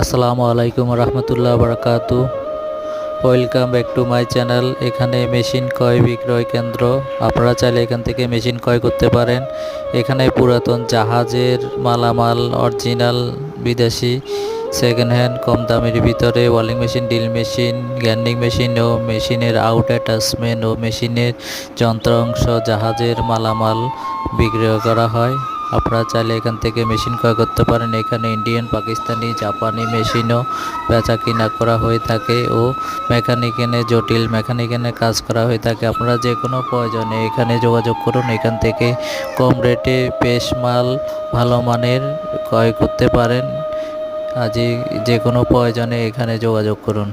আসসালামু আলাইকুম রহমতুল্লাহ বারাকাতু। Welcome back to my channel. এখানে মেশিন ক্রয় বিক্রয় কেন্দ্র। আপনারা চাইলে এখান থেকে মেশিন ক্রয় করতে পারেন। এখানে পুরাতন জাহাজের মালামাল, অরিজিনাল বিদেশি সেকেন্ড হ্যান্ড কম দামের ভিতরে ওয়ালিং মেশিন, ড্রিল মেশিন, গ্যান্ডিং মেশিন ও মেশিনের আউট অ্যাটাচমেন্ট ও মেশিনের যন্ত্রাংশ জাহাজের মালামাল বিক্রয় করা হয়। আপনারা চাইলে এখান থেকে মেশিন ক্রয় করতে পারেন। এখানে ইন্ডিয়ান, পাকিস্তানি, জাপানি মেশিনও বেচা কিনা করা হয়ে থাকে ও মেকানিক এনে জটিল মেকানিক এনে কাজ করা হয়ে থাকে। আপনারা যে কোনো প্রয়োজনে এখানে যোগাযোগ করুন। এখান থেকে কম রেটে পেশ মাল ভালো মানের ক্রয় করতে পারেন। আজই যে কোনো প্রয়োজনে এখানে যোগাযোগ করুন।